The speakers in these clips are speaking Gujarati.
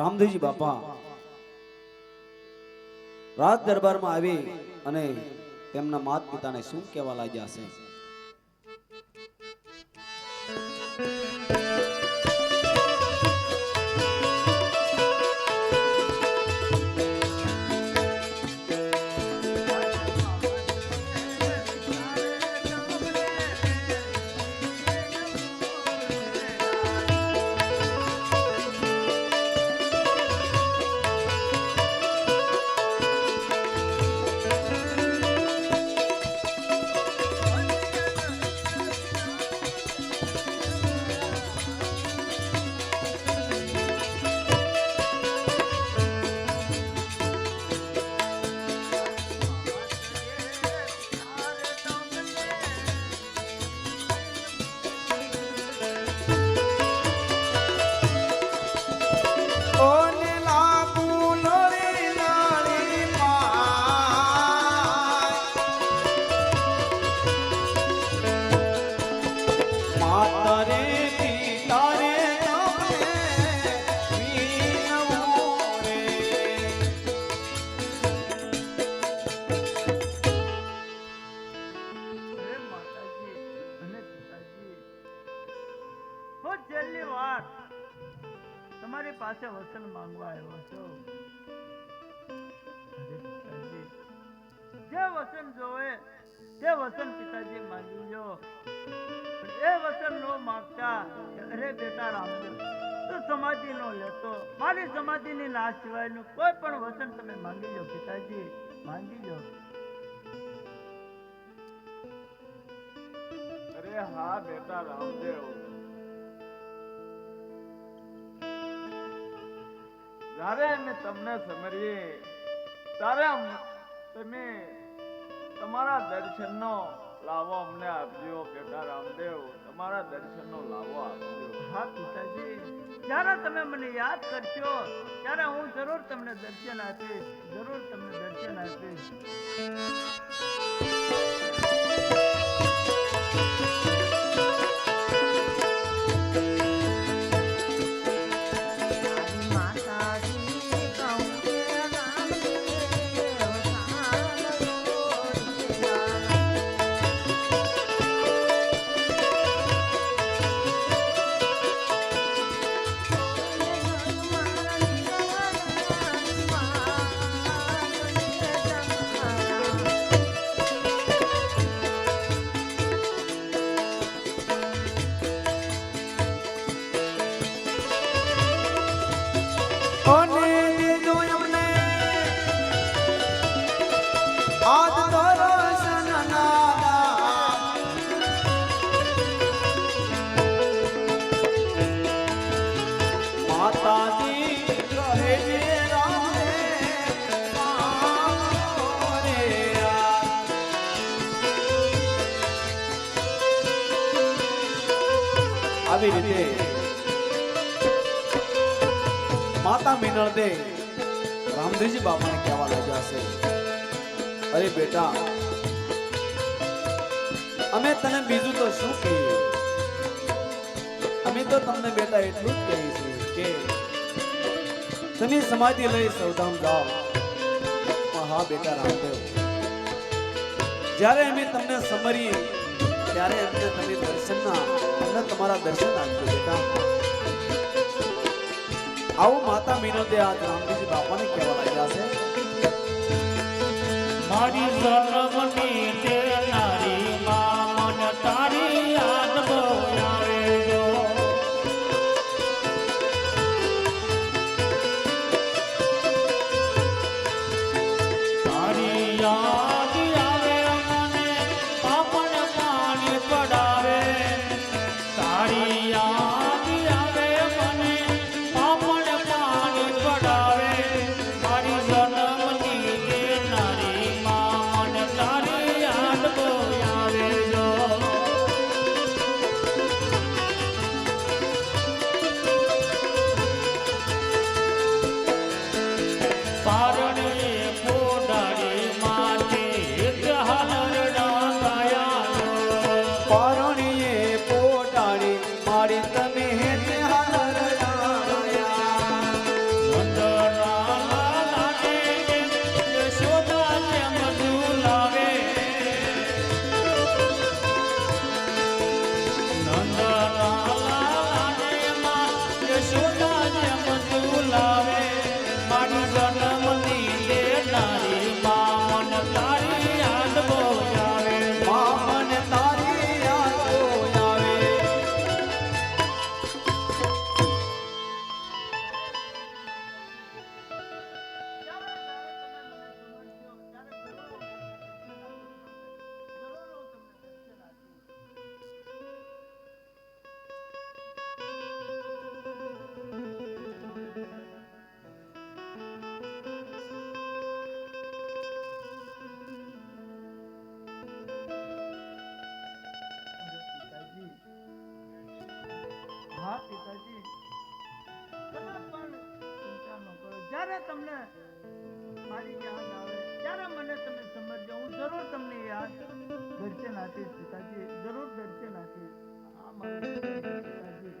રામદેવજી બાપા રાજ દરબારમાં આવી અને તેમના માત પિતાને શું કહેવા લાગ્યા છે પાસે વચન માંગવા આવ્યો છો. જે વચન જોવે, તે વચન પિતાજી માંગી લો એ વચન નો માંગતા અરે બેટા રામદેવ તું સમાધિ નો લેતો. મારી સમાધિની નાશ સિવાયનું કોઈ પણ વચન તમે માંગી લો પિતાજી. માંગી લો અરે હા, બેટા રામદેવ. જ્યારે અમે તમને સમરીએ, ત્યારે તમે તમારા દર્શનનો લાવો અમને આપજો બેટા રામદેવ, તમારા દર્શનનો લાવો આપજો. હા, પિતાજી. જ્યારે તમે મને યાદ કરશો, ત્યારે હું જરૂર તમને દર્શન આપીશ, જરૂર તમને દર્શન આપીશ. માતા મિનળ દે રામદેવજી બાપાને કહેવા લાગ્યા છે. અરે બેટા, અમે તને બીજું તો શું કહીએ? અમે તો તમને બેટા એટલું જ કહીએ છીએ કે તમે સમાધિ લઈ સૌધામ જાઓ. હા બેટા રામદેવ, જ્યારે અમે તમને સમરીએ, ત્યારે અમને તમે દર્શનના અમને તમારા દર્શન આપજો બેટા. આવું માતા મિનોતે આજ રામદેવજી બાપાને કહેવા લાગ્યા છે. મારી જન્મની પિતાજી. કદાચ પણ ચિંતા તમને મારી યાદ આવે, ત્યારે મને તમે સમજજો. હું જરૂર તમને યાદ દર્શન આપીશ, પિતાજી. જરૂર દર્શન આપીશ. આ મારું પિતાજી.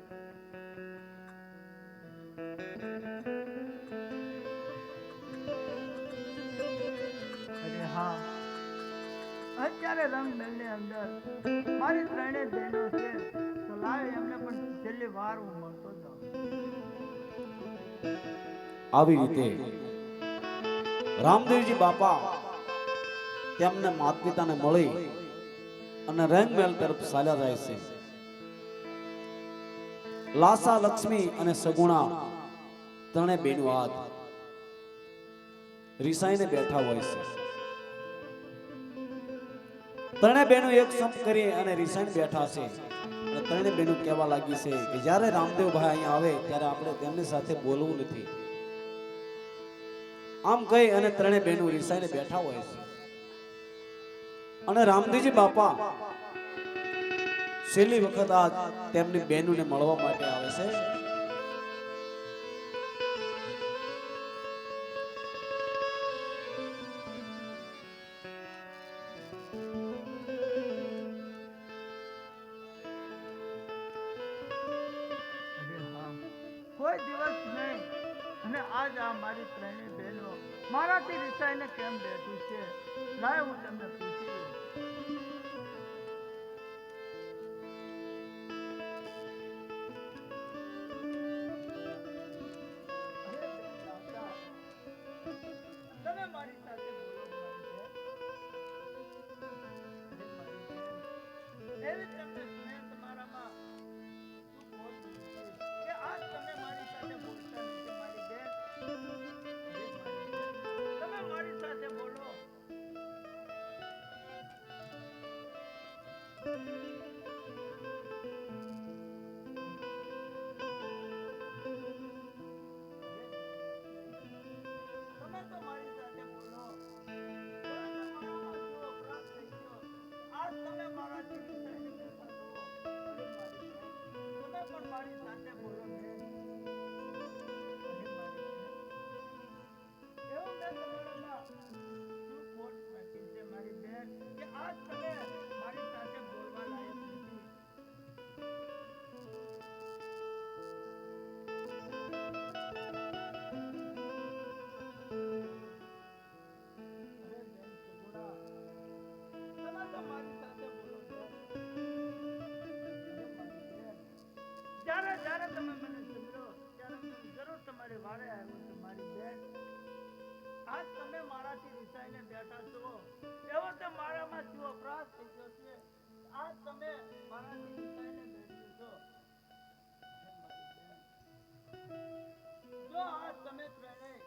અરે અંદર મારી ત્રણે બહેનો છે. તો લાવે એમને છેલ્લી વાર હું મળતો હતો આવી રીતે રામદેવજી બાપા તેમને માત પિતાને મળી અને રંગમહેલ તરફ ચાલ્યા જાય છે. લાસા, લક્ષ્મી અને સગુણા ત્રણે બેનો હાથ રિસાઈને બેઠા હોય છે. ત્રણે બહેનો એક સંપ કરી અને રિસાઈને બેઠા છે. ત્રણે બહેનો કહેવા લાગી છે કે જ્યારે રામદેવભાઈ અહીંયા આવે, ત્યારે આપણે તેમની સાથે બોલવું નથી. આમ કહી અને ત્રણે બહેનો રિસાઈને બેઠા હોય છે. અને રામદેવજી બાપા, છેલ્લી વખત આ તેમની બહેનોને મળવા માટે આવે છે. કોઈ દિવસ નહીં. અને આજ આ મારી ત્રણેય બહેનો મારાથી રિસાઈને કેમ બેઠી છે? લાય હું તમને જો આજ તમે ત્રણેય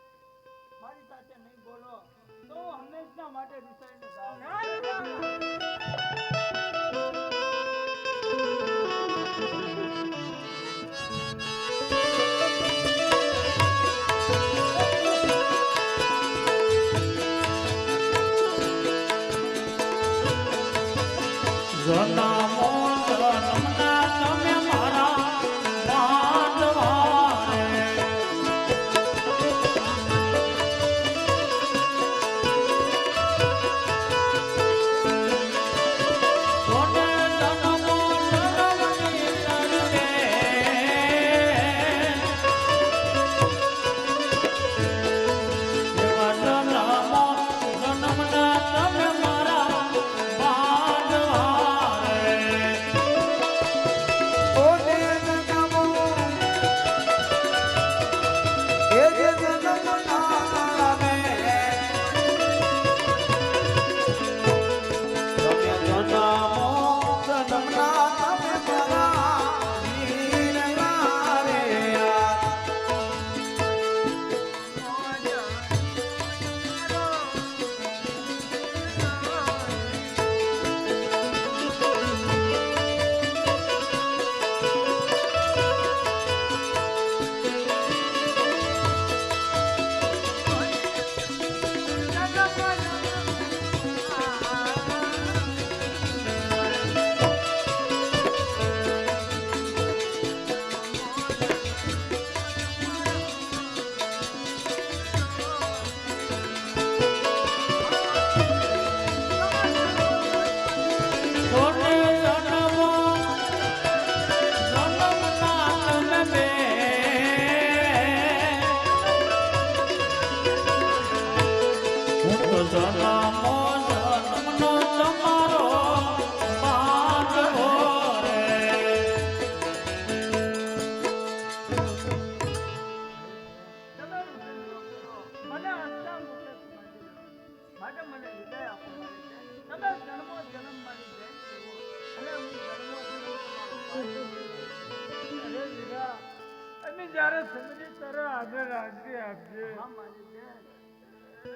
મારી સાથે નહીં બોલો તો હંમેશા માટે રિસાઈને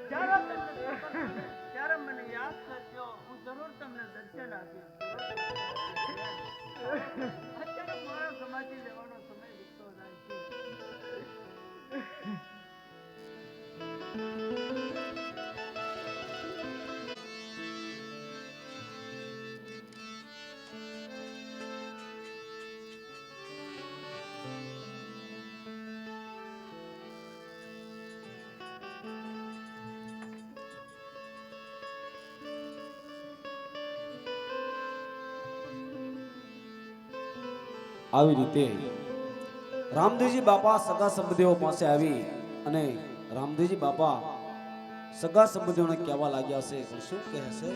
ત્યારે મને યાદ કરજો હું જરૂર તમને દર્શન આપીશ. અત્યારે મારો સમાજી લેવાનો આવી રીતે રામદેવજી બાપા સગા સંબંધીઓ પાસે આવી અને રામદેવજી બાપા સગા સંબંધીઓને કહેવા લાગ્યા છે પણ શું કહે છે?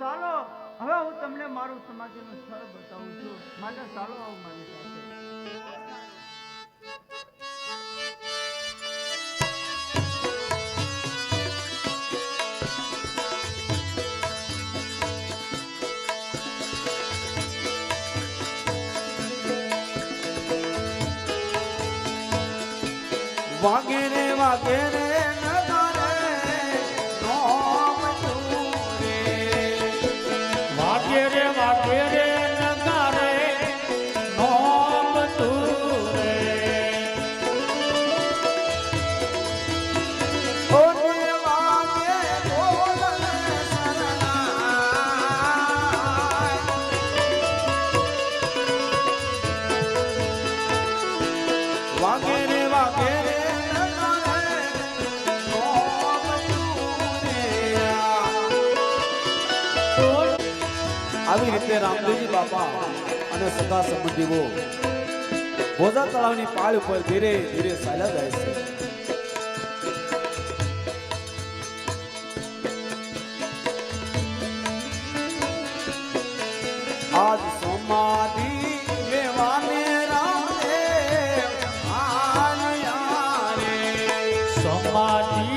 ચાલો, હવે હું તમને મારું સમાધિનું સ્થળ બતાવું છું. માટે ચાલો આવું મારી સાથે વાગે રે વાગે રે અને સગા સંબંધીઓ. ભોજા તળાવની પાળ ઉપર ધીરે ધીરે ચાલ્યા જાય છે. આજ સમાધિ લેવાને રામદેવ રે સમાધિ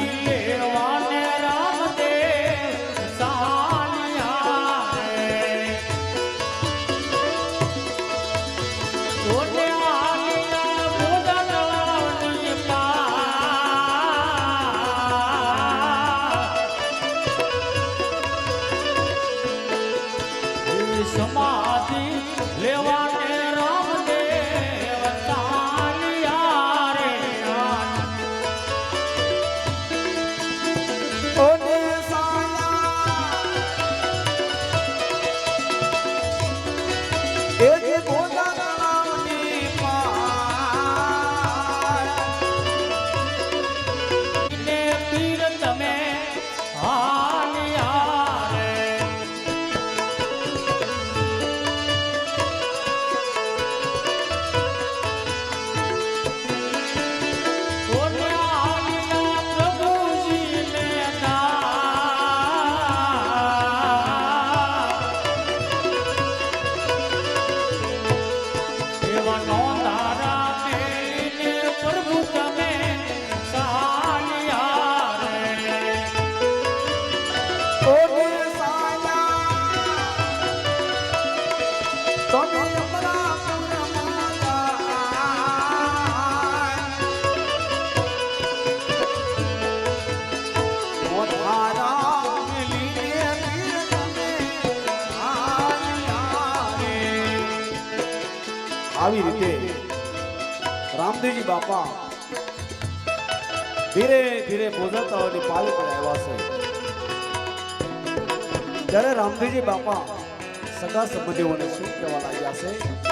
આવી રીતે રામદેવજી બાપા ધીરે ધીરે ભોજનતાઓની પાલ પર આવ્યા છે. જ્યારે રામદેવજી બાપા સગા સંબંધીઓને શું કહેવા લાગ્યા છે?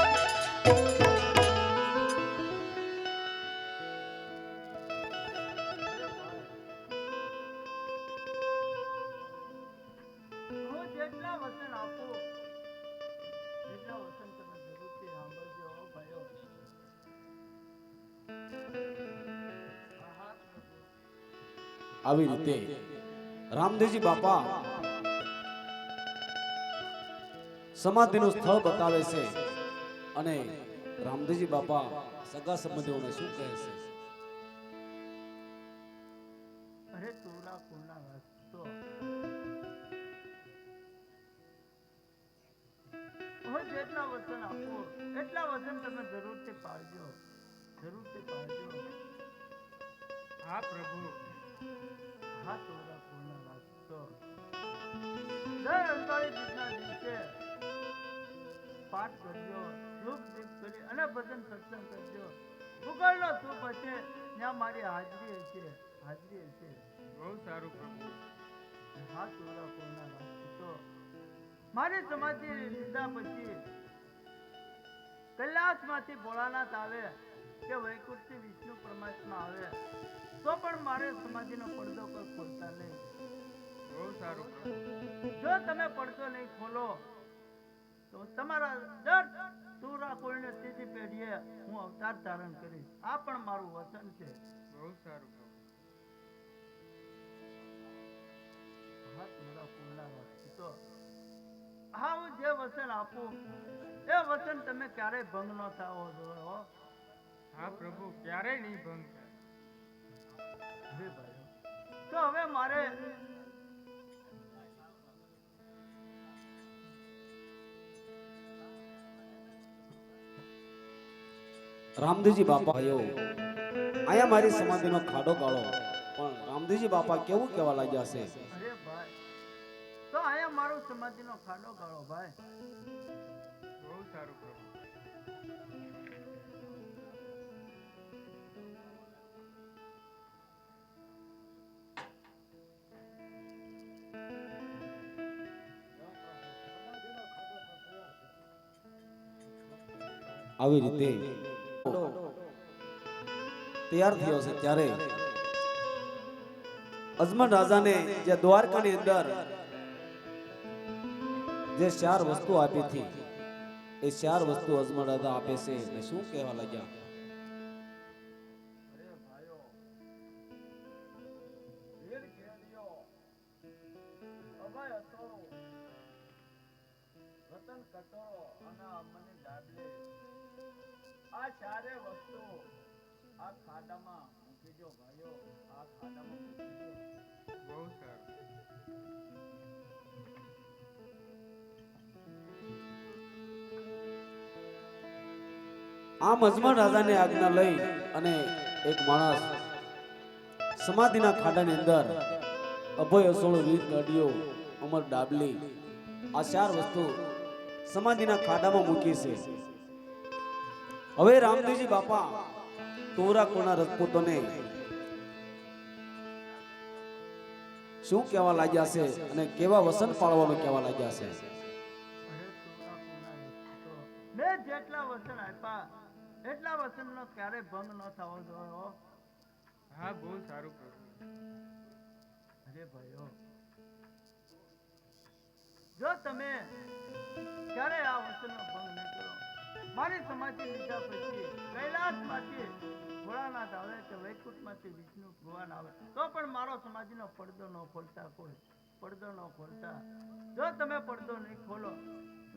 આવી રીતે. રામદેવજી બાપા સમાધિનું સ્થળ બતાવે છે અને રામદેવજી બાપા સગા સંબંધીઓને શું કહે છે? મારી હાજરી છે હાજરી છે. બહુ સારું પ્રભુ હાથ જોડા કોના રાખતો મારી સમાધિ લીધા પછી કૈલાસમાંથી ભોળાનાથ આવે કે વૈકુંઠથી વિષ્ણુ પરમાત્મા આવે તો પણ મારે સમાધિનો પડદો કોઈ ખોલતા નહીં. બહુ સારું જો તમે પડદો નહીં ખોલો તો તમારા દર તુરા કોઈને ત્રીજી પેઢીએ હું અવતાર ધારણ કરીશ. આ પણ મારું વચન છે. બહુ સારું પૂર્ણા હા હું જે વચન આપું એ વચન તમે ક્યારેય ભંગ ન થાવો જોઈએ હા પ્રભુ ક્યારેય નહીં ભંગ થાય. તો હવે મારે રામદેવજી બાપા ભાઈઓ અહીંયા મારી સમાધિનો ખાડો ગાળો પણ રામદેવજી બાપા કેવું કહેવા લાગ્યા છે? તો અહીંયા મારો સમાધિનો ખાડો ગાળો ભાઈ. બહુ સારું પ્રભુ. આવી રીતે તૈયાર થયો છે ત્યારે. અજમલ રાજાને જે દ્વારકાની અંદર જે ચાર વસ્તુ આપી હતી, એ ચાર વસ્તુ અજમલ રાજા આપે છે. શું કહેવા લાગ્યા? અજમલ રાજાની આજ્ઞા લઈ અને એક માણસ સમાધિના ખાડાની અંદર અભય અસોળો વીર ગાડીઓ અમર ડાબલી આ ચાર વસ્તુ સમાધિના ખાડામાં મૂકી છે. હવે રામદેવજી બાપા તોરા કોના રજપૂતોને શું કહેવા લાગ્યા છે અને કેવા વસન પાળવાનું કહેવા લાગ્યા છે? જેટલા વસન આપ્યા એટલા વચનનો ક્યારે ભંગ ન થવો જોઈએ હા. બહુ સારું પ્રભુ અરે ભાઈઓ જો તમે ક્યારે આ વચનનો ભંગ ન કરો મારી સમાધિ લીધા પછી કૈલાસમાંથી ભોળાનાથ આવે કે વૈકુંઠમાંથી વિષ્ણુ ભગવાન આવે તો પણ મારો સમાધિનો પડદો ન ખોલતા કોઈ પડદો ન ખોલતા. જો તમે પડદો નહીં ખોલો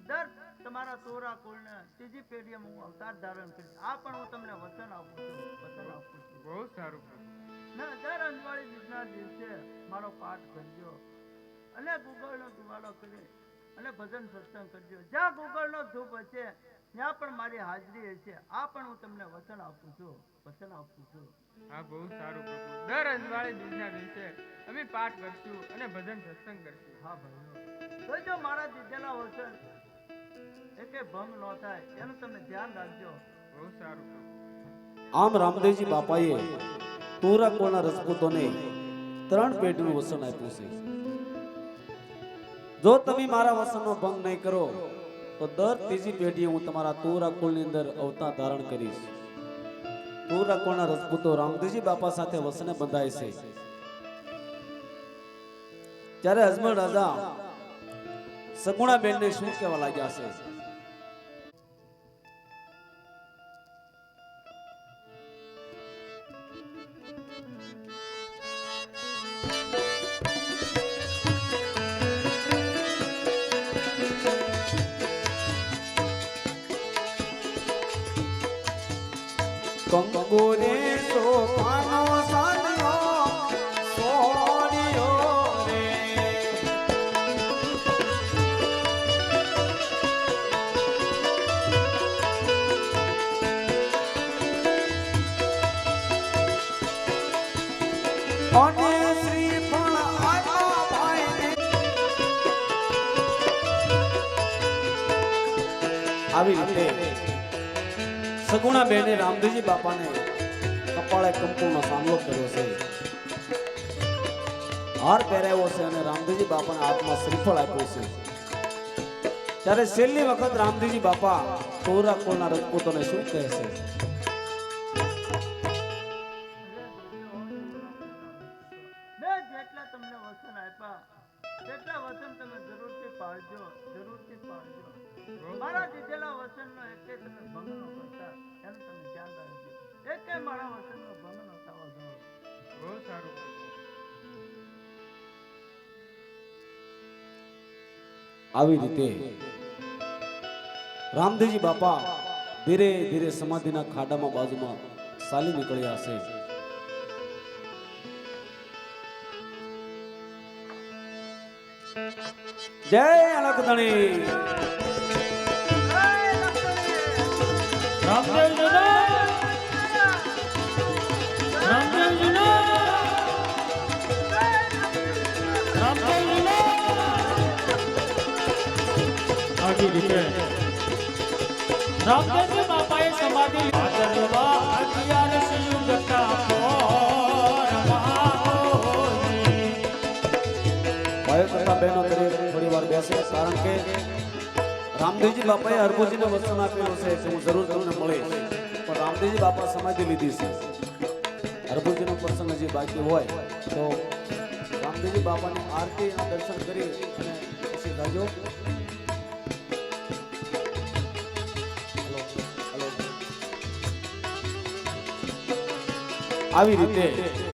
દર તમારા તોરા કોળને ત્રીજી પેઢીએ હું અવતાર ધારણ કરીશ. આ પણ હું તમને વચન આપું છું. વચન આપું છું. બહુ સારું ના દર અંજવાળી બીજના દિવસે મારો પાઠ કરજો. અને ગુગળનો ધુવાડો કરી અને ભજન સત્સંગ કરજો. જ્યાં ગુગળનો ધૂપ હશે ત્યાં પણ મારી હાજરી હશે. આ પણ હું તમને વચન આપું છું. વચન આપું છું. હા બહુ સારું પ્રભુ દર અંજવાળી બીજના દિવસે અમે પાઠ કરશું અને ભજન સત્સંગ કરશું. હા ભાઈ તો જો મારા દીધેલા વચન એકે ભંગ ન થાય. એનું તમે ધ્યાન રાખજો. બહુ સારું આમ રામદેવજી બાપાએ તોરા કોના રજપૂતોને ત્રણ પેઢીનું વસન આપ્યું છે. જો તમે મારા વસનનો ભંગ નહીં કરો તો દર ત્રીજી પેઢીએ હું તમારા તોરા કુળની અંદર અવતાર ધારણ કરીશ. તોરા કુળના રજપૂતો રામદેવજી બાપા સાથે વસને બંધાય છે. ત્યારે અજમલ રાજા સગુણા બેનને શું કહેવા લાગ્યા છે? બેને રામદેવજી બાપાને કપાળે કંકુનો સામલો કર્યો છે. હાર પહેરાવ્યો છે અને રામદેવજી બાપાના હાથમાં શ્રીફળ આપ્યું છે. ત્યારે છેલ્લી વખત રામદેવજી બાપા કોરા કોળના રજપૂતોને શું કહે છે? જેટલા વચન તમે એકે તમે ભંગ ન કરતા. એનું તમે ધ્યાન રાખજો. એકે મારા વચનનો ભંગ ન થવા દો બહુ સારું આવી રીતે રામદેવજી બાપા ધીરે ધીરે સમાધિના ખાડામાં બાજુમાં સાલી નીકળ્યા છે જય અલકધણી રામદેવજી બાપાએ સમાધિ દરેક થોડી વાર બેસે કારણ કે રામદેવજી બાપાએ હરભુજીને વચન આપેલું છે કે હું જરૂર તમને મળીશ. પણ રામદેવજી બાપા સમાધિ લીધી છે. હરભુજીનો પ્રસંગ હજી બાકી હોય, તો રામદેવજી બાપાની આરતી અને દર્શન કરી અને પછી જાજો. આવી રીતે